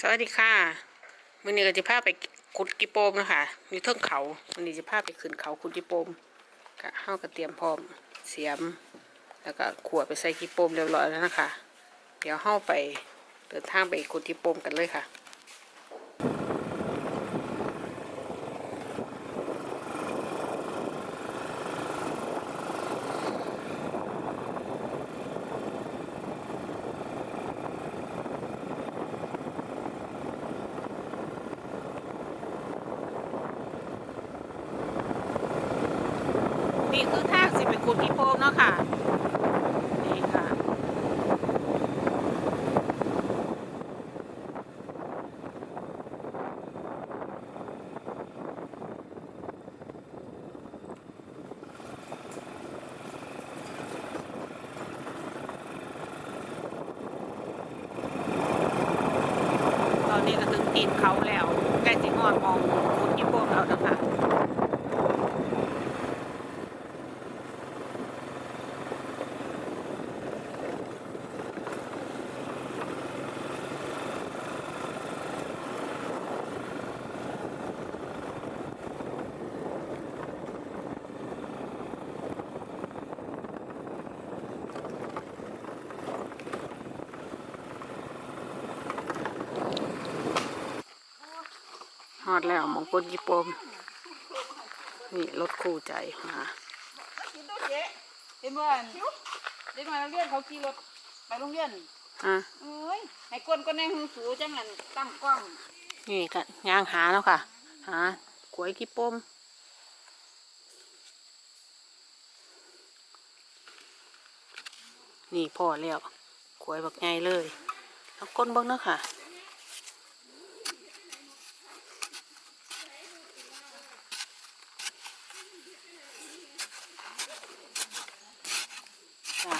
สวัสดีค่ะมื้อนี้ก็จะพาไปขุดกิโปมนะคะอยู่เทิงเขามื้อนี้จะพาไปขึ้นเขาขุดกิโปมก็เฮาก็เตรียมพร้อมเสียม แล้วก็ขวดไปใส่กิโปมเรียบร้อยแล้วนะคะ เดี๋ยวเฮาไปเดินทางไปขุดกิโปมกันเลยค่ะ นี่คือทางสิไปขุดกิโปมเนาะค่ะ นี่ค่ะ ตอนนี้ก็ถึงตีนเขาแล้วใกล้สิงอดมองขุดกิโปมแล้วนะคะ ฮ อดแล้วหมองกดกิโปมนี่รถคู่ใจมากินตัวเจ๊เห็นบ่อันเด็กน้อยนักเรียนเขาขี่รถไปโรงเรียนอะเอ้ยให้คนก็ในหูสูจังนั้นตั้งกล้อง นี่ก็ย่างหาแล้วค่ะ หากล้วยกิโปมนี่พ่อแล้วกล้วยบักใหญ่เลย แล้วก้นเบ้างเนาะค่ะจ้ะ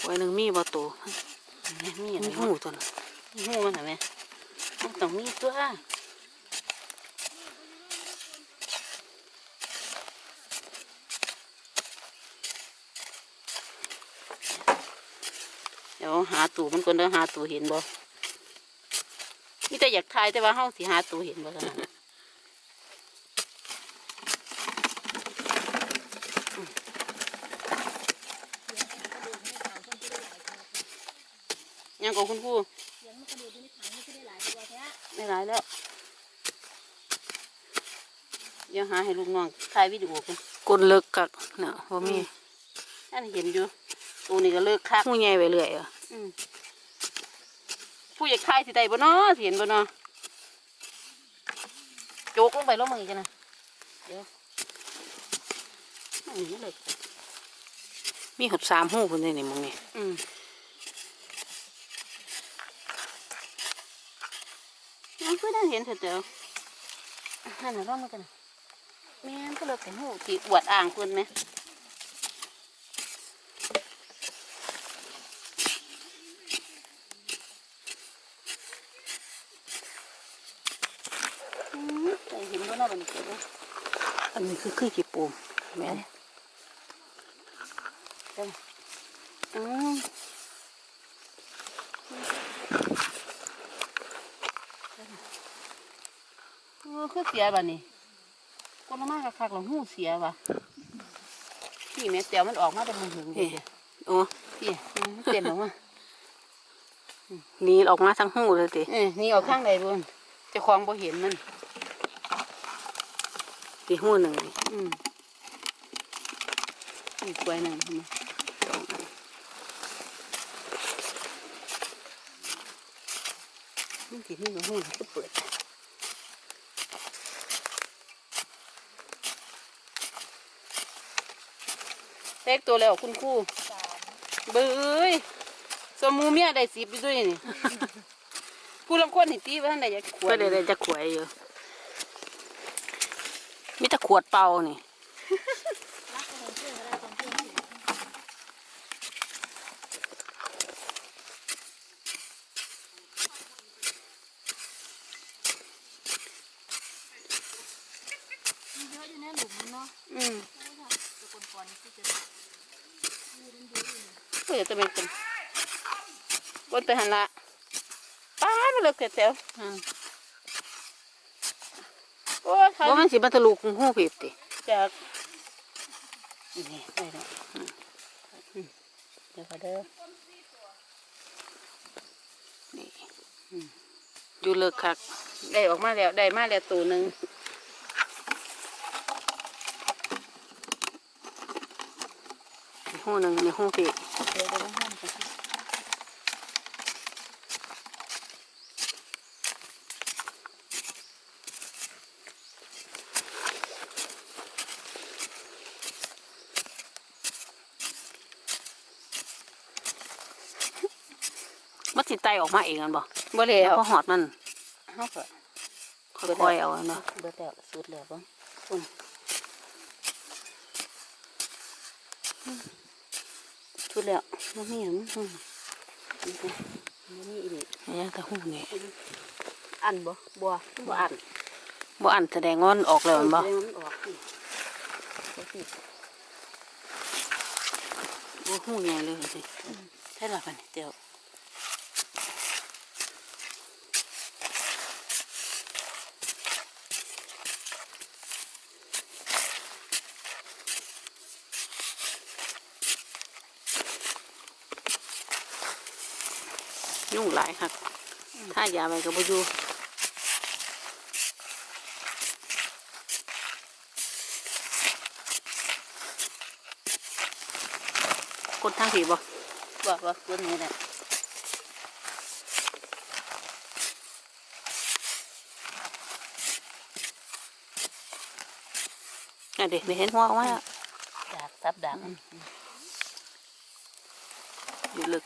กล้วยหนึ่ง มีบ่โตมีมีมีหูตัวน่ะมีหูมันเห็นไหมมันต้องมีตัวเดี๋ยวหาตู่มันก่อนเด้อหาตู่เห็นบ่มีแต่อยากทายแต่ว่าเฮาสิหาตู่เห็นบ่เท่านั้น ยังกับคุณครูไม่หลายแล้ว เดี๋ยวหาให้ลูกน้องถ่ายวิดีโอกันกดเลิกกักน่ะบ่มีนั่นเห็นอยู่ตัวนี้ก็เลิกคักหูใหญ่ไปเรื่อยอะผู้อยากทายสิได้บ่เนาะสิเห็นบ่เนาะโจกลงไปแล้วมึงอีกนะเดี๋ยวอันนี้เลยมีหดสามหูคนนี้นี่มึงนี่อืม มันก็ได้เห็นเถอะเดี๋ยวนั่นน่ะร่องมากันแม่นก็เลิกแต่หูที่อวดอ่างเพิ่นไหมอืมแต่เห็นว่าน่าเป็นเก๋อันนี้คือคือกี่ปูแม่นเด้ออืมเออ คือเสียบ่นี่คนละมากคักๆหลังหูเสียว่ะพี่แม่เตียวมันออกมาแต่มันหึงเลยโอ้พี่อืมเปลี่ยนออกมาหนีออกมาทั้งหูเลยติเออหนีออกข้างใดบุญเจะคลองบ่เห็นมันตีหูหนึ่งนี่อืมอีกกล้วยหนึ่งใช่ไหมสองอันมันตีหูกับหูก็เปิด เล็กตัวแล้วคุณครูเบ้ยสมูเมียได้สิบอยู่ด้วยนี่ ผู้ลางคนเห็นตีว่าท่านใดอยากขวดก็เลยจะขวยอยู่มีแต่ขวดเปล่านี่ เยอะอยู่ในหลุ มมันเนาะอืมตัวคนก่อนที่จะเพื่อจะเป็นเป็นบวนไปหันละป้าดมาเลยเกลียวอืมโอ้ยใครว่ามันสิบัตลุกหูเพียบติจากนี่ไปแล้วอืมอืมเดี๋ยวก็เด้อนี่อืมอยู่เลิกคัก ได้ออกมาแล้ว ได้มาแล้วตัวหนึ่ง อีก หูหนึ่งในหูเพียเดี๋ยวเดี๋ยวห้ามกันมันสิไตออกมาเองกันบ่บ่แล้แล้ววก็หอดมันเฮาก็ค่อยๆเอาเนาะเบิดแล้วสุดแล้วบ่ปุ่ม สุดแล้วบ่มีหยังอืมบ่มีอีกนี่ยังแต่หูนี่อันบ่บ่บ่อันบ่อันแสดงว่ามันออกแล้วแมันบ่เดี๋ยวมันออกนี่บ่สิบ่หูใหญ่เลยสิใช่ละพันเดียว ยุ่งหลายคักถ้ายาไปก็บ่อยู่คนทางผีบ่ว่าว่าตัวนี้แหละอะเด็กเห็นหัวออกมาแล้วดากซับดากอยู่ลึก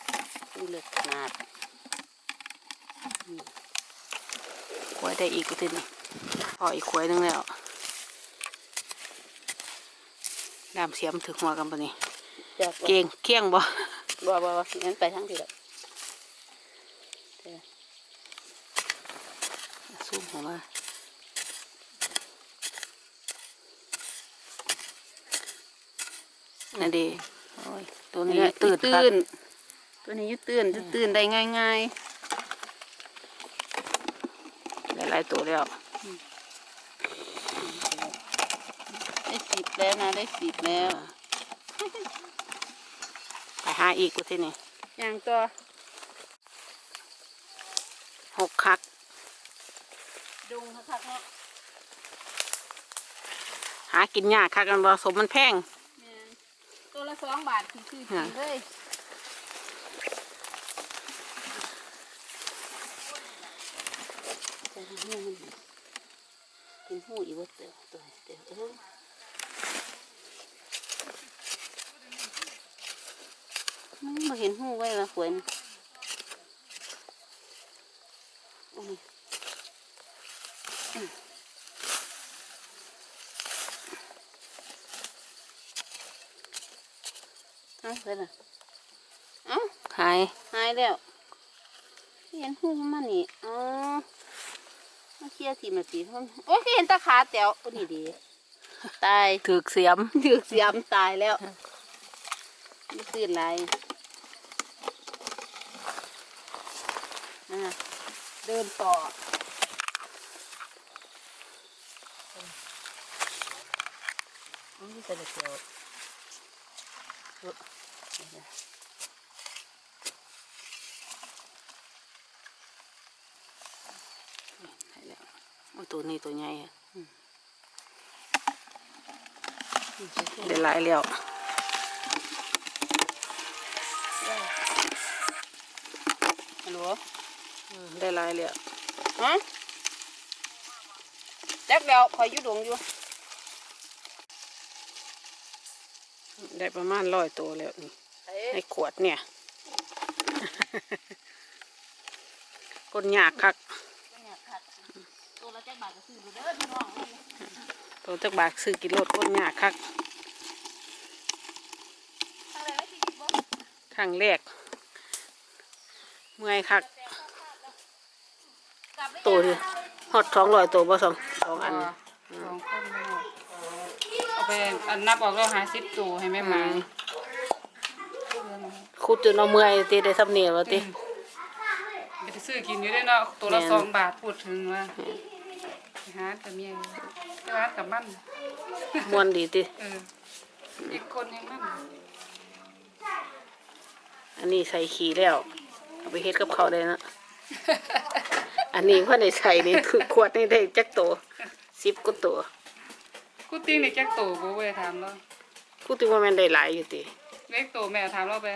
มันเลือกขนาด ขวายได้อีกทีนึงพออีกขวายหนึงแล้วดามเสียมถึงหัวกันปะนี่จากเก่งเกี้ยงบ่บ่บ่บ่งั้นไปทางที่ละซูมออกมาอันดีโอ้ยตัวนี้ตื่นครับตื่น ตัวนี้อยืดตื่นจะตื่นได้ง่ายง่าย ได้ หลายตัวแล้วๆได้สิบแล้วนะได้สิบแล้วไปหาอีกกูที่นี่อย่างตัวหกคักดุงคักๆเนาะหากินยากคักกันบ่สมมันแพงแม่นตัวละสองบาทคือคือจริงเลย แต่หูมันเป็นหูอีว่าเตียวตัวเตียวเออมันมาเห็นหูไว้ละขวนโอ้ยอืมเอ้าไปละเอาหายหายแล้วเห็นหูมันนี่อ๋อ มาเคลียร์ทีมาสีท่อนโอ้ยเห็นตาขาแต๋วโอ้นี่ดี ตายถือกเสียมถือกเสียมตายแล้วไม่ตื่นไรอะเดินต่ออืมจะได้เกี่ยวเออเดี๋ยว หายแล้วโอ้ย ตัวนี้ตัวใหญ่อะได้หลายแล้วฮัลโหลอืมได้หลายแล้วฮะจักแล้วคอยอยู่ดงอยู่ ได้ประมาณร้อยตัวแล้วนี่เอ้ในขวดเนี่ยก้นยากคัก ตัวละจักบาทก็ซื้อเด้อพี่น้องตัวจักบาทซื้อกิโลดก้นยากคักอะไรไม่สิบ่ครั้งแรกเมื่อยคักกลับได้ตัวที่ฮอดสองร้อยตัวบ่สองสองอันสองคนเอาไปอันนับออกแล้วหาสิบตัวให้แม่หมาคุดจนเอาเมื่อยตีได้สำเนียงว่าตีเซื้อกินอยู่ได้เนาะตัวละแม่นสองบาทพูดถึงว่าไป หาแต่เมียไปหากับมันมวนดีติเอออีกคนยังมันอันนี้ใส่ขี้แล้ว เอาไปเฮ็ดกับเขาวได้นะ อันนี้พ่อในใส่นี่คือขวดนี่ได้จักตัวสิบกว่าตัวกูติ้งในแจ็คโตกูเว้ยถามแล้วกูติว่าแมันได้หลายอยู่ติ เล็กโตแม่ถามเราไป